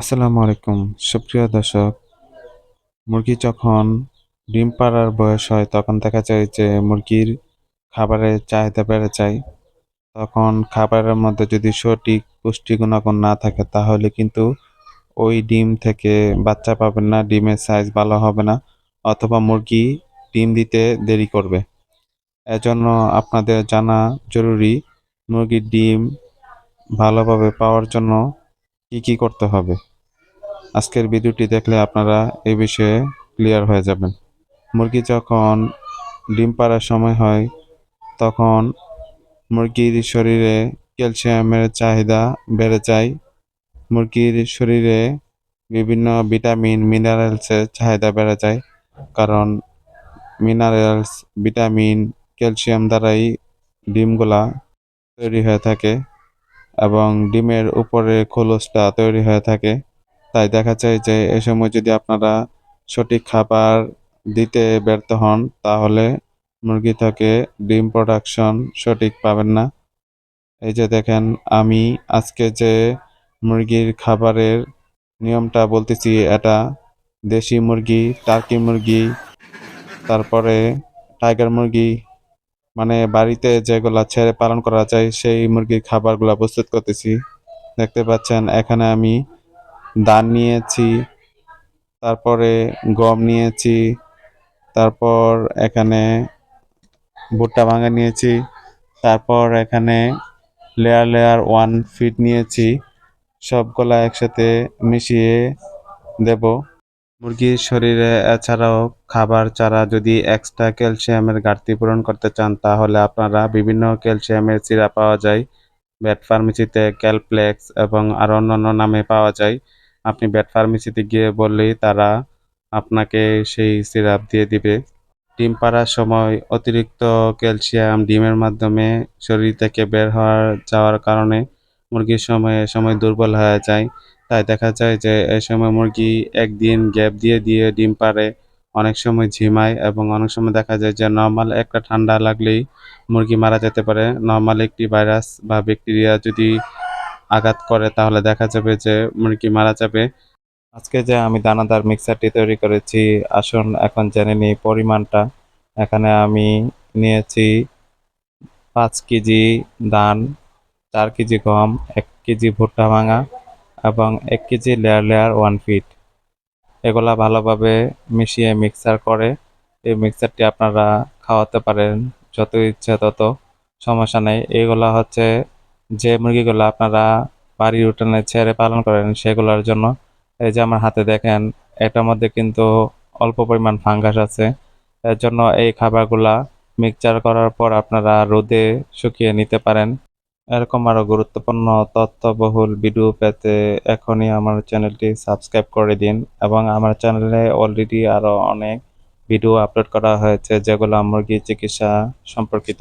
আসসালামু আলাইকুম। সুপ্রিয় দর্শক, মুরগি যখন ডিম পাড়ার বয়স হয়, তখন দেখা যায় যে মুরগির খাবারের চাহিদা বেড়ে যায়। তখন খাবারের মধ্যে যদি সঠিক পুষ্টি গুণাগুণ না থাকে, তাহলে কিন্তু ওই ডিম থেকে বাচ্চা পাবেন না, ডিমের সাইজ ভালো হবে না, অথবা মুরগি ডিম দিতে দেরি করবে। এজন্য আপনাদের জানা জরুরি, মুরগির ডিম ভালোভাবে পাওয়ার জন্য কি কি করতে হবে? আজকের ভিডিওটি দেখলে আপনারা এই বিষয়ে ক্লিয়ার হয়ে যাবেন। মুরগি যখন ডিম পাড়ার সময় হয়, তখন মুরগির শরীরে ক্যালসিয়ামের চাহিদা বেড়ে যায়। মুরগির শরীরে বিভিন্ন ভিটামিন, মিনারেলসের চাহিদা বেড়ে যায়। কারণ মিনারেলস, ভিটামিন, ক্যালসিয়াম দ্বারাই ডিমগুলা তৈরি হয়ে থাকে। এবং ডিমের উপরে খোলসটা তৈরি হয়ে থাকে। তাই দেখা যায় যে এ সময় যদি আপনারা সঠিক খাবার দিতে ব্যর্থ হন, তাহলে মুরগি থেকে ডিম প্রোডাকশন সঠিক পাবেন না। এই যে দেখেন, আমি আজকে যে মুরগির খাবারের নিয়মটা বলতেছি, এটা দেশি মুরগি, টার্কি মুরগি, তারপরে টাইগার মুরগি মানে বাড়িতে যেগুলা ছেড়ে পালন করা যায়, সেই মুরগির খাবারগুলা প্রস্তুত করতেছি। দেখতে পাচ্ছেন, এখানে আমি ধান নিয়েছি, তারপরে গম নিয়েছি, তারপর এখানে ভুট্টা ভাঙা নিয়েছি, তারপর এখানে লেয়ার লেয়ার ওয়ান ফিট নিয়েছি, সবগুলা একসাথে মিশিয়ে দেব। মুরগির শরীরে এছাড়াও খাবার ছাড়া যদি এক্সট্রা ক্যালসিয়ামের ঘাটতি পূরণ করতে চান, তাহলে আপনারা বিভিন্ন ক্যালসিয়ামের সিরাপ পাওয়া যায়। ব্যাট ফার্মেসিতে ক্যালপ্লেক্স এবং আরও অন্যান্য নামে পাওয়া যায়। আপনি ব্যাট ফার্মেসিতে গিয়ে বললেই তারা আপনাকে সেই সিরাপ দিয়ে দিবে। ডিম পাড়ার সময় অতিরিক্ত ক্যালসিয়াম ডিমের মাধ্যমে শরীর থেকে বের হওয়ার যাওয়ার কারণে মুরগির সময় সময় দুর্বল হয়ে যায়। তাই দেখা যায় যে এই সময় মুরগি একদিন গ্যাপ দিয়ে দিয়ে ডিম পাড়ে, অনেক সময় ঝিমায় এবং অনেক সময় দেখা যায় যে নর্মাল একটা ঠান্ডা লাগলেই মুরগি মারা যেতে পারে। নর্মাল একটি ভাইরাস বা ব্যাকটেরিয়া যদি আঘাত করে, তাহলে দেখা যাবে যে মুরগি মারা যাবে। আজকে যে আমি দানাদার মিক্সারটি তৈরি করেছি, আসুন এখন জেনে নিই পরিমাণটা। এখানে আমি নিয়েছি পাঁচ কেজি ধান চার কেজি গম, এক কেজি ভুট্টা ভাঙা এবং এক KG layer layer one feet এগুলা ভালোভাবে মিশিয়ে মিক্সার করে। এই মিক্সারটি আপনারা খাওয়াতে পারেন যত ইচ্ছে তত, সমস্যা নেই। এগুলা হচ্ছে যে মুরগিগুলো আপনারা বাড়ির উঠানে ছেড়ে পালন করেন সেগুলোর জন্য। এই যে আমার হাতে দেখেন, এটার মধ্যে কিন্তু অল্প পরিমাণ ফাঙ্গাস আছে। এর জন্য এই খাবারগুলা মিক্সচার করার পর আপনারা রোদে শুকিয়ে নিতে পারেন। এরকম আরও গুরুত্বপূর্ণ তথ্যবহুল ভিডিও পেতে এখনই আমার চ্যানেলটি সাবস্ক্রাইব করে দিন এবং আমার চ্যানেলে অলরেডি আরও অনেক ভিডিও আপলোড করা হয়েছে, যেগুলো মুরগি চিকিৎসা সম্পর্কিত।